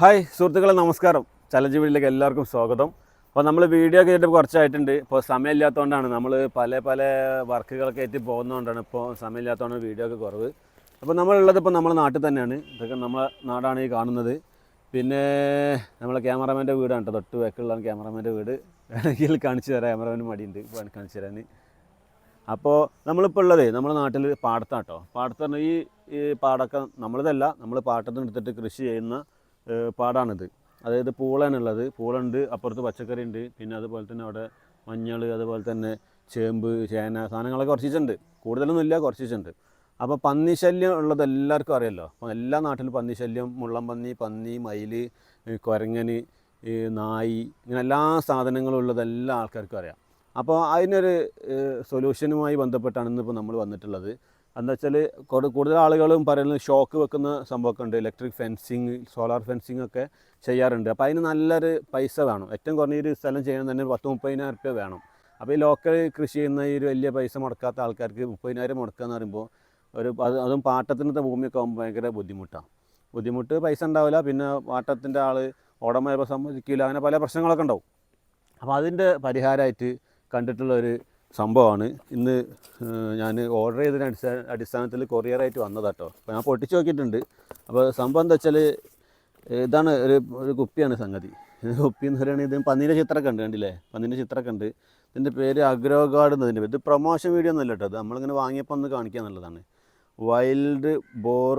Hi സുഹൃത്തുക്കളെ നമസ്കാരം. Challenge വീട്ടിലേക്ക് എല്ലാവർക്കും സ്വാഗതം. അപ്പോൾ നമ്മൾ വീഡിയോ ഒക്കെ ചെയ്തിട്ട് കുറച്ചായിട്ടുണ്ട്. ഇപ്പോൾ സമയമില്ലാത്തതുകൊണ്ടാണ് നമ്മൾ പല പല വർക്കുകളൊക്കെ എത്തി പോകുന്നതുകൊണ്ടാണ് ഇപ്പോൾ സമയമില്ലാത്തതുകൊണ്ട് വീഡിയോ ഒക്കെ കുറവ്. അപ്പോൾ നമ്മളുള്ളത് ഇപ്പോൾ നമ്മുടെ നാട്ടിൽ തന്നെയാണ്. ഇതൊക്കെ നമ്മളെ നാടാണ് ഈ കാണുന്നത്. പിന്നെ നമ്മളെ ക്യാമറാമാന്റെ വീടാണ് കേട്ടോ തൊട്ട് വെക്കുള്ളതാണ് ക്യാമറാമാന്റെ വീട്. വേണമെങ്കിൽ കാണിച്ചു തരാം. ക്യാമറാമാന് മടിയുണ്ട്. കാണിച്ചു തരാൻ അപ്പോൾ നമ്മളിപ്പോൾ ഉള്ളത് നമ്മുടെ നാട്ടിൽ പാടത്താണ് കേട്ടോ പാടത്ത് പറഞ്ഞാൽ ഈ പാടമൊക്കെ നമ്മളതല്ല. നമ്മൾ പാട്ടത്തിന് എടുത്തിട്ട് കൃഷി ചെയ്യുന്ന പാടാണിത്. അതായത് പൂളാണുള്ളത്. പൂളുണ്ട് അപ്പുറത്ത് പച്ചക്കറി ഉണ്ട് പിന്നെ അതുപോലെ തന്നെ അവിടെ മഞ്ഞൾ അതുപോലെ തന്നെ ചേമ്പ് ചേന സാധനങ്ങളൊക്കെ കുറച്ചിട്ടുണ്ട് കൂടുതലൊന്നും ഇല്ല കുറച്ചിട്ടുണ്ട് അപ്പോൾ പന്നി ശല്യം ഉള്ളത് എല്ലാവർക്കും അറിയാമല്ലോ അപ്പോൾ എല്ലാ നാട്ടിലും പന്നി ശല്യം മുള്ളം പന്നി പന്നി മയിൽ കുരങ്ങന് നായി ഇങ്ങനെ എല്ലാ സാധനങ്ങളും ഉള്ളത് എല്ലാ ആൾക്കാർക്കും അറിയാം. അപ്പോൾ അതിനൊരു സൊല്യൂഷനുമായി ബന്ധപ്പെട്ടാണ് ഇന്നിപ്പോൾ നമ്മൾ വന്നിട്ടുള്ളത്. എന്താ വെച്ചാൽ കൂടുതൽ ആളുകളും പറയുന്നത് ഷോക്ക് വെക്കുന്ന സംഭവമൊക്കെ ഉണ്ട് ഇലക്ട്രിക് ഫെൻസിങ് സോളാർ ഫെൻസിങ് ഒക്കെ ചെയ്യാറുണ്ട്. അപ്പോൾ അതിന് നല്ലൊരു പൈസ വേണം. ഏറ്റവും കുറഞ്ഞൊരു സ്ഥലം ചെയ്യണം തന്നെ പത്ത് മുപ്പതിനായിരം റുപ്യ വേണം. അപ്പോൾ ഈ ലോക്കൽ കൃഷി ചെയ്യുന്ന ഈ ഒരു വലിയ പൈസ മുടക്കാത്ത ആൾക്കാർക്ക് മുപ്പതിനായിരം മുടക്കുക എന്ന് പറയുമ്പോൾ ഒരു അത് പാട്ടത്തിനത്തെ ഭൂമിയൊക്കെ ആകുമ്പോൾ ഭയങ്കര ബുദ്ധിമുട്ടാണ് ബുദ്ധിമുട്ട് പൈസ ഉണ്ടാവില്ല. പിന്നെ പാട്ടത്തിന്റെ ആൾ ഉടമ സമ്മതിക്കില്ല അങ്ങനെ പല പ്രശ്നങ്ങളൊക്കെ ഉണ്ടാവും. അപ്പോൾ അതിന്റെ പരിഹാരമായിട്ട് കണ്ടിട്ടുള്ള ഒരു സംഭവമാണ്. ഇന്ന് ഞാൻ ഓർഡർ ചെയ്തതിന് അടിസ്ഥാന അടിസ്ഥാനത്തിൽ കൊറിയറായിട്ട് വന്നതാട്ടോ അപ്പോൾ ഞാൻ പൊട്ടിച്ച് നോക്കിയിട്ടുണ്ട്. അപ്പോൾ സംഭവം എന്താ വെച്ചാൽ ഇതാണ് ഒരു ഒരു കുപ്പിയാണ് സംഗതി. കുപ്പി എന്ന് പറയുകയാണെങ്കിൽ ഇത് പന്നീന്റെ ചിത്രമൊക്കെ ഉണ്ട് കണ്ടില്ലേ? പന്നീന്റെ ചിത്രമൊക്കെ ഉണ്ട്. ഇതിന്റെ പേര് അഗ്രോ ഗാർഡ് എന്നതിന്റെ ഇത് പ്രൊമോഷൻ വീഡിയോ ഒന്നും കേട്ടോ ഇത് നമ്മളിങ്ങനെ വാങ്ങിയപ്പോൾ ഒന്ന് കാണിക്കുക എന്നുള്ളതാണ് വൈൽഡ് ബോർ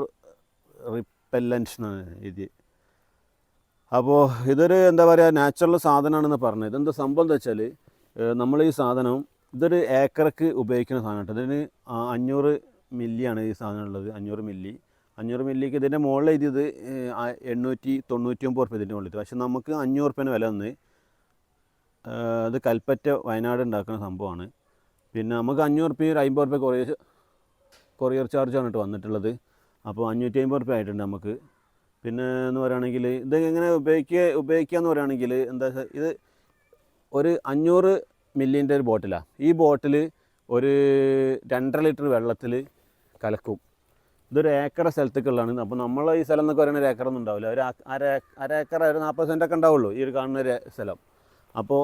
റിപ്പല്ലൻസ് എന്നാണ് ഇത്. അപ്പോൾ ഇതൊരു എന്താ പറയുക നാച്ചുറൽ സാധനമാണെന്ന് പറഞ്ഞത്. ഇതെന്താ സംഭവം എന്താ വെച്ചാൽ നമ്മൾ ഈ സാധനം ഇതൊരു ഏക്കറക്ക് ഉപയോഗിക്കുന്ന സാധനം കേട്ടോ. ഇതിന് അഞ്ഞൂറ് മില്ലിയാണ് ഈ സാധനം ഉള്ളത് അഞ്ഞൂറ് മില്ലി. അഞ്ഞൂറ് മില്ലിക്ക് ഇതിന്റെ മുകളിൽ ആ എണ്ണൂറ്റി തൊണ്ണൂറ്റി ഒമ്പത് റുപ്യ ഇതിന്റെ മുകളിൽ പക്ഷെ നമുക്ക് അഞ്ഞൂറ് റുപ്യേന്റെ വില വന്ന് അത് ഇത് കൽപ്പറ്റ വയനാട് ഉണ്ടാക്കുന്ന സംഭവമാണ്. പിന്നെ നമുക്ക് അഞ്ഞൂറ് റുപ്യ ഒരു അമ്പത് റുപ്യ കൊറിയർ കൊറിയർ ചാർജാണ് കേട്ടോ വന്നിട്ടുള്ളത്. അപ്പോൾ അഞ്ഞൂറ്റി അമ്പത് റുപ്യ ആയിട്ടുണ്ട് നമുക്ക്. പിന്നെ എന്ന് പറയുകയാണെങ്കിൽ ഇത് എങ്ങനെ ഉപയോഗിക്കുക ഉപയോഗിക്കുക എന്ന് പറയുകയാണെങ്കിൽ എന്താ ഇത് ഒരു അഞ്ഞൂറ് മില്ലിന്റെ ഒരു ബോട്ടിലാണ് ഈ ബോട്ടിൽ ഒരു രണ്ടര ലിറ്റർ വെള്ളത്തിൽ കലക്കും. ഇതൊരു ഏക്കറ സ്ഥലത്തേക്കുള്ളതാണ്. അപ്പോൾ നമ്മൾ ഈ സ്ഥലം എന്നൊക്കെ പറയുന്ന ഒരു ഏക്കറൊന്നും ഉണ്ടാവില്ല. ഒരു അര അര ഏക്കർ ഒരു നാൽപ്പത് സെന്റൊക്കെ ഉണ്ടാവുള്ളൂ ഈ ഒരു കാണുന്ന ഒരു സ്ഥലം. അപ്പോൾ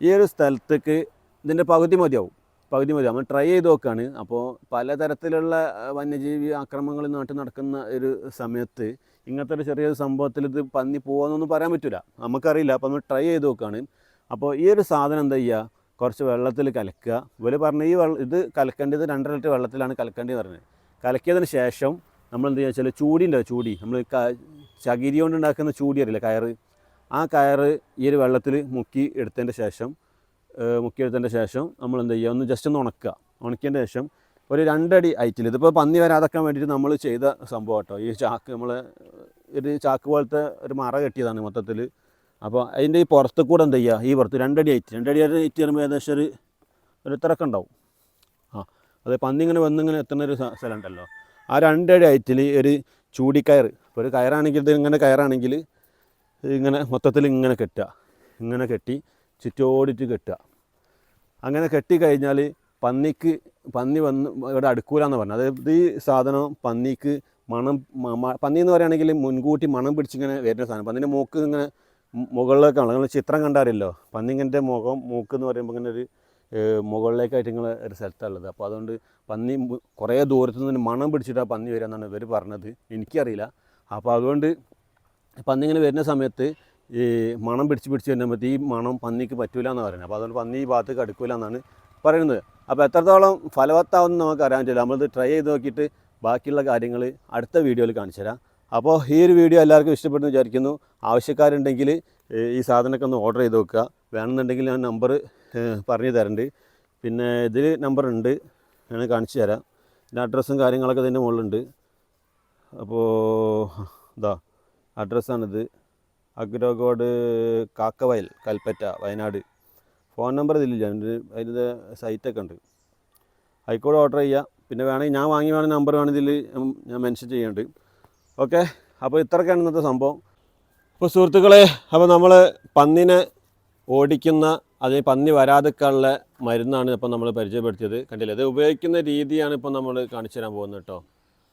ഈ ഒരു സ്ഥലത്തേക്ക് ഇതിന്റെ പകുതി മതിയാവും. പകുതി മതി നമ്മൾ ട്രൈ ചെയ്ത് നോക്കുകയാണ് അപ്പോൾ പലതരത്തിലുള്ള വന്യജീവി ആക്രമങ്ങൾ നാട്ടിൽ നടക്കുന്ന ഒരു സമയത്ത് ഇങ്ങനത്തെ ഒരു ചെറിയൊരു സംഭവത്തിൽ ഇത് പന്നി പോകുമെന്നൊന്നും പറയാൻ പറ്റില്ല നമുക്കറിയില്ല. അപ്പോൾ നമ്മൾ ട്രൈ ചെയ്ത് നോക്കുകയാണ് അപ്പോൾ ഈ ഒരു സാധനം എന്താ ചെയ്യുക കുറച്ച് വെള്ളത്തിൽ കലക്കുക. ഇവർ പറഞ്ഞ ഈ വെള്ളം ഇത് കലക്കേണ്ടത് രണ്ടര ലിറ്റർ വെള്ളത്തിലാണ് കലക്കേണ്ടത് പറഞ്ഞത് കലക്കിയതിന് ശേഷം നമ്മൾ എന്ത് ചെയ്യുക വെച്ചാൽ ചൂടി ഉണ്ടാവും ചൂടി. നമ്മൾ ചകിരി കൊണ്ട് ഉണ്ടാക്കുന്ന ചൂടി അറിയില്ല കയറ്. ആ കയറ് ഈ ഒരു വെള്ളത്തിൽ മുക്കി എടുത്തതിന്റെ ശേഷം മുക്കി എടുത്തതിന്റെ ശേഷം നമ്മൾ എന്ത് ചെയ്യുക ഒന്ന് ജസ്റ്റ് ഒന്ന് ഉണക്കുക. ഉണക്കിയതിന്റെ ശേഷം ഒരു രണ്ടടി ഹൈറ്റിൽ ഇതിപ്പോൾ പന്നി വരാതാക്കാൻ വേണ്ടിയിട്ട് നമ്മൾ ചെയ്ത സംഭവം കേട്ടോ. ഈ ചാക്ക് നമ്മൾ ഒരു ചാക്ക് പോലത്തെ ഒരു മറ കെട്ടിയതാണ് മൊത്തത്തിൽ അപ്പോൾ അതിന്റെ ഈ പുറത്ത് കൂടെ എന്ത് ചെയ്യുക ഈ പുറത്ത് രണ്ടടി ആയിട്ട് രണ്ടടി ആയിട്ട് വരുമ്പോൾ ഏകദേശം ഒരു ഒരു തിരക്ക് ഉണ്ടാവും. ആ അത് പന്നി ഇങ്ങനെ വന്നിങ്ങനെ എത്തുന്ന ഒരു സ്ഥലം ഉണ്ടല്ലോ. ആ രണ്ടടി ആയിട്ടിൽ ഒരു ചൂടിക്കയർ. ഇപ്പോൾ ഒരു കയറാണെങ്കിൽ ഇത് ഇങ്ങനെ കയറാണെങ്കിൽ ഇങ്ങനെ മൊത്തത്തിൽ ഇങ്ങനെ കെട്ടുക. ഇങ്ങനെ കെട്ടി ചുറ്റോടിച്ച് കെട്ടുക. അങ്ങനെ കെട്ടി കഴിഞ്ഞാൽ പന്നിക്ക് പന്നി വന്ന് ഇവിടെ അടുക്കൂലെന്ന് പറഞ്ഞു അതായത് ഈ സാധനം പന്നിക്ക് മണം പന്നി എന്ന് പറയുകയാണെങ്കിൽ മുൻകൂട്ടി മണം പിടിച്ചിങ്ങനെ വരുന്ന സാധനം. പന്നിന്റെ മൂക്ക് ഇങ്ങനെ മുകളിലേക്കാണ് നിങ്ങൾ ചിത്രം കണ്ടാറില്ലോ പന്നിങ്ങന്റെ മുഖം മൂക്ക് എന്ന് പറയുമ്പോൾ ഇങ്ങനെ ഒരു മുകളിലേക്കായിട്ട് നിങ്ങൾ ഒരു സ്ഥലത്താണുള്ളത് അപ്പോൾ അതുകൊണ്ട് പന്നി കുറേ ദൂരത്തു നിന്ന് മണം പിടിച്ചിട്ടാണ് പന്നി വരിക എന്നാണ് ഇവർ പറഞ്ഞത്. എനിക്കറിയില്ല. അപ്പോൾ അതുകൊണ്ട് പന്നി ഇങ്ങനെ വരുന്ന സമയത്ത് ഈ മണം പിടിച്ച് പിടിച്ച് സമയത്ത് ഈ മണം പന്നിക്ക് പറ്റൂല എന്നാണ് പറയുന്നത്. അപ്പോൾ അതുകൊണ്ട് പന്നി ഈ ഭാഗത്തേക്ക് അടുക്കൂല എന്നാണ് പറയുന്നത്. അപ്പോൾ എത്രത്തോളം ഫലവത്താവുന്ന നമുക്ക് അറിയാൻ പറ്റില്ല. നമ്മളിത് ട്രൈ ചെയ്ത് നോക്കിയിട്ട് ബാക്കിയുള്ള കാര്യങ്ങൾ അടുത്ത വീഡിയോയിൽ കാണിച്ചു തരാം അപ്പോൾ ഈ ഒരു വീഡിയോ എല്ലാവർക്കും ഇഷ്ടപ്പെടുന്നു വിചാരിക്കുന്നു. ആവശ്യക്കാരുണ്ടെങ്കിൽ ഈ സാധനമൊക്കെ ഒന്ന് ഓർഡർ ചെയ്ത് വെക്കുക. വേണമെന്നുണ്ടെങ്കിൽ ഞാൻ നമ്പർ പറഞ്ഞു തരണ്ട്. പിന്നെ ഇതിൽ നമ്പർ ഉണ്ട്. ഞാൻ കാണിച്ചു തരാം. ഇതിന്റെ അഡ്രസ്സും കാര്യങ്ങളൊക്കെ ഇതിന്റെ മുകളിലുണ്ട്. അപ്പോൾ ഇതാ അഡ്രസ്സാണിത് അഗ്രോഗോഡ് കാക്കവയൽ കൽപ്പറ്റ വയനാട്. ഫോൺ നമ്പർ ഇതിലില്ല. അതിന്റെ സൈറ്റൊക്കെ ഉണ്ട്. ആയിക്കോട്ടെ ഓർഡർ ചെയ്യുക പിന്നെ വേണമെങ്കിൽ ഞാൻ വാങ്ങി വേണമെങ്കിൽ നമ്പർ വേണമെങ്കിൽ ഞാൻ മെൻഷൻ ചെയ്യുന്നുണ്ട് ഓക്കെ അപ്പോൾ ഇത്രയൊക്കെയാണ് ഇന്നത്തെ സംഭവം. അപ്പോൾ സുഹൃത്തുക്കളെ അപ്പോൾ നമ്മൾ പന്നിനെ ഓടിക്കുന്ന അതിന് പന്നി വരാതിക്കാനുള്ള മരുന്നാണ് ഇപ്പോൾ നമ്മൾ പരിചയപ്പെടുത്തിയത്. കണ്ടില്ലേ? അത് ഉപയോഗിക്കുന്ന രീതിയാണ് ഇപ്പോൾ നമ്മൾ കാണിച്ചു തരാൻ പോകുന്നത് കേട്ടോ.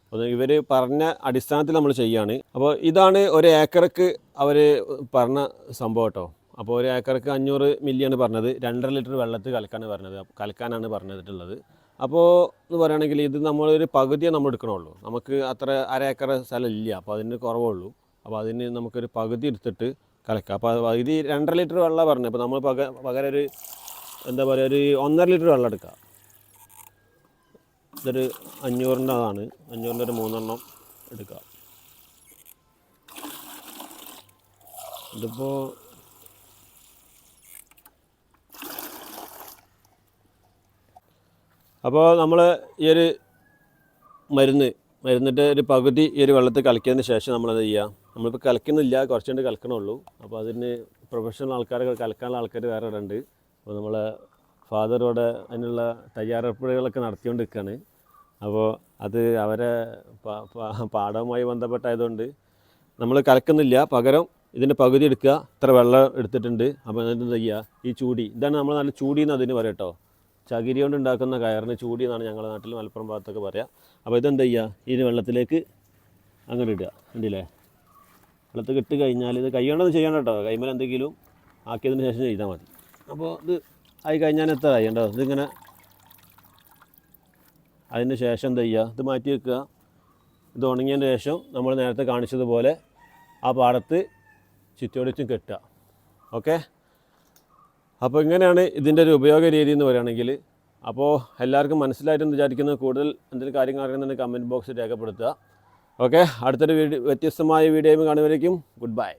അപ്പോൾ ഇവർ പറഞ്ഞ അടിസ്ഥാനത്തിൽ നമ്മൾ ചെയ്യുകയാണ് അപ്പോൾ ഇതാണ് ഒരു ഏക്കർക്ക് അവർ പറഞ്ഞ സംഭവം കേട്ടോ. അപ്പോൾ ഒരു ഏക്കർക്ക് അഞ്ഞൂറ് മില്ലിയാണ് പറഞ്ഞത്. രണ്ടര ലിറ്റർ വെള്ളത്തിൽ കലക്കാനാണ് പറഞ്ഞത്. കലക്കാനാണ് പറഞ്ഞിട്ടുള്ളത്. അപ്പോൾ എന്ന് പറയുകയാണെങ്കിൽ ഇത് നമ്മളൊരു പകുതിയേ നമ്മൾ എടുക്കണുള്ളൂ. നമുക്ക് അത്ര അര ഏക്കർ സ്ഥലം ഇല്ല. അപ്പോൾ അതിന് കുറവുള്ളൂ. അപ്പോൾ അതിന് നമുക്കൊരു പകുതി എടുത്തിട്ട് കലക്കുക അപ്പോൾ ഇത് രണ്ടര ലിറ്റർ വെള്ളം പറഞ്ഞു അപ്പോൾ നമ്മൾ പക പകരം ഒരു എന്താ പറയുക ഒരു ഒന്നര ലിറ്റർ വെള്ളം എടുക്കുക ഇതൊരു അഞ്ഞൂറിന്റെ അതാണ് അഞ്ഞൂറിന്റെ ഒരു മൂന്നെണ്ണം എടുക്കുക ഇതിപ്പോൾ അപ്പോൾ നമ്മൾ ഈ ഒരു മരുന്ന് മരുന്നിട്ട് ഒരു പകുതി ഈ ഒരു വെള്ളത്തിൽ കലക്കിയതിന് ശേഷം നമ്മളത് ചെയ്യുക നമ്മളിപ്പോൾ കലക്കുന്നില്ല കുറച്ചുകൊണ്ട് കലക്കണുള്ളൂ. അപ്പോൾ അതിന് പ്രൊഫഷണൽ ആൾക്കാർ കലക്കാനുള്ള ആൾക്കാർ വേറെ ഇവിടെ ഉണ്ട്. അപ്പോൾ നമ്മൾ ഫാദർ ഇവിടെ അതിനുള്ള തയ്യാറെടുപ്പുകളൊക്കെ നടത്തിക്കൊണ്ട് നിൽക്കുകയാണ് അപ്പോൾ അത് അവരെ പാഠവുമായി ബന്ധപ്പെട്ടായതുകൊണ്ട് നമ്മൾ കലക്കുന്നില്ല. പകരം ഇതിന്റെ പകുതി എടുക്കുക. ഇത്ര വെള്ളം എടുത്തിട്ടുണ്ട്. അപ്പോൾ എന്നിട്ട് ചെയ്യുക? ഈ ചൂടി. ഇതാണ് നമ്മൾ നല്ല ചൂടി എന്ന് അതിന് പറയാം കേട്ടോ. ചകിരി കൊണ്ട് ഉണ്ടാക്കുന്ന കയറിന് ചൂടി എന്നാണ് ഞങ്ങളുടെ നാട്ടിൽ മലപ്പുറം ഭാഗത്തൊക്കെ പറയുക അപ്പോൾ ഇതെന്താ ചെയ്യുക? ഈ വെള്ളത്തിലേക്ക് അങ്ങനെ ഇടുക. ഉണ്ടല്ലേ വെള്ളത്തിൽ കെട്ടി കഴിഞ്ഞാൽ ഇത് കഴിയേണ്ടത് കൊണ്ടൊന്നും ചെയ്യണം കേട്ടോ. കൈമേൽ എന്തെങ്കിലും ആക്കിയതിന് ശേഷം ചെയ്താൽ മതി. അപ്പോൾ ഇത് ആയി കഴിഞ്ഞാൽ എത്ര ചെയ്യണ്ടോ ഇതിങ്ങനെ അതിന് ശേഷം എന്താ ചെയ്യുക? ഇത് മാറ്റി വെക്കുക. ഇത് ഉണങ്ങിയതിന് ശേഷം നമ്മൾ നേരത്തെ കാണിച്ചതുപോലെ ആ പാടത്ത് ചുറ്റോടിച്ചും കെട്ടുക. ഓക്കെ? അപ്പോൾ ഇങ്ങനെയാണ് ഇതിന്റെ ഒരു ഉപയോഗ രീതി എന്ന് പറയുകയാണെങ്കിൽ അപ്പോൾ എല്ലാവർക്കും മനസ്സിലായിട്ടെന്ന് വിചാരിക്കുന്നത് കൂടുതൽ എന്തെങ്കിലും കാര്യങ്ങൾ അറിയുന്നുണ്ടെങ്കിൽ കമന്റ് ബോക്സിൽ രേഖപ്പെടുത്തുക. ഓക്കെ? അടുത്തൊരു വീഡിയോ വ്യത്യസ്തമായ വീഡിയോയും കാണുമായിരിക്കും ഗുഡ് ബൈ.